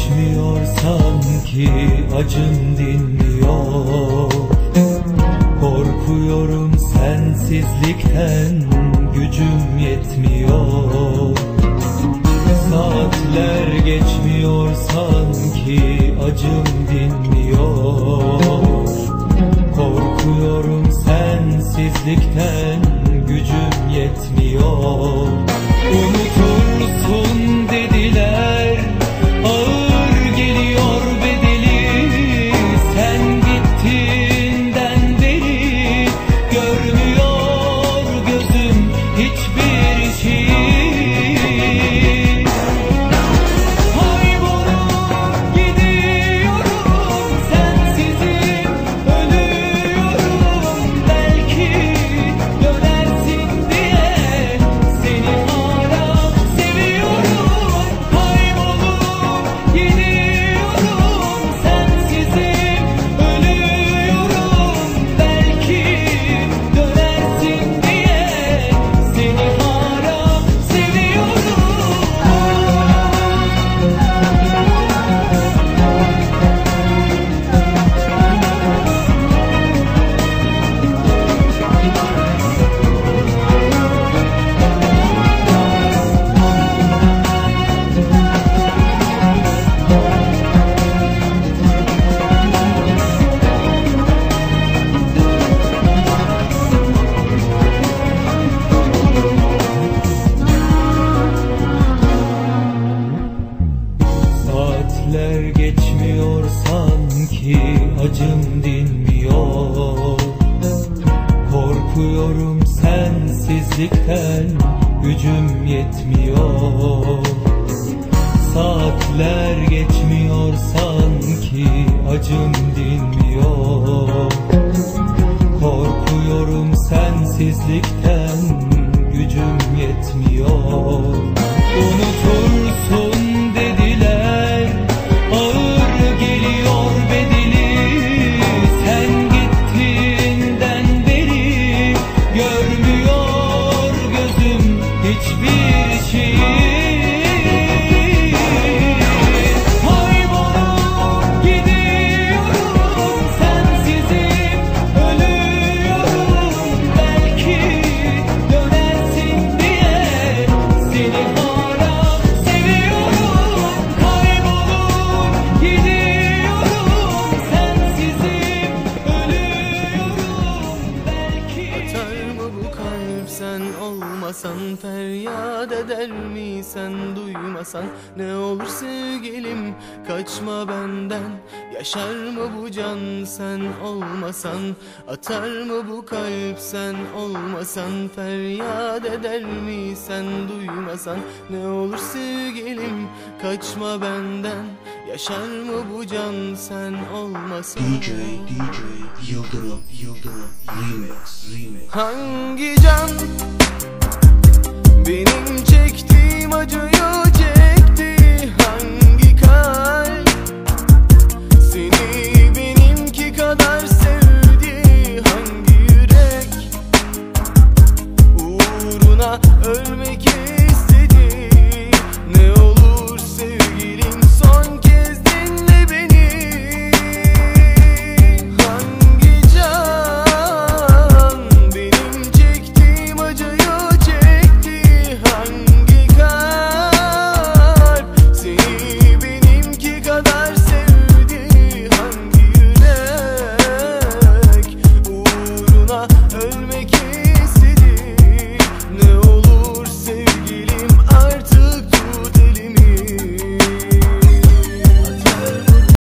Geçmiyorsam ki acın dinmiyor. Korkuyorum sensizlikten gücüm yetmiyor. Saatler geçmiyor sanki acım dinmiyor. Korkuyorum sensizlikten sensizlikten gücüm yetmiyor. Saatler geçmiyor sanki acım dinmiyor. Korkuyorum sensizlikten gücüm yetmiyor. Unutursun sen olmasan Feryat eder mi sen duymasan Ne olur sevgilim? Kaçma benden. Yaşar mı bu can sen? Olmasan. Atar mı bu kalp sen? Olmasan Feryat eder mi sen duymasan Ne olur sevgilim? Kaçma benden. Yaşar mı bu can sen? Olmasan. DJ DJ Yıldırım Yıldırım Remix Remix. Hangi can benim çektiğim acıyı çekti. Hangi kalp? Seni benimki kadar sevdi. Hangi yürek? Uğruna ölmedi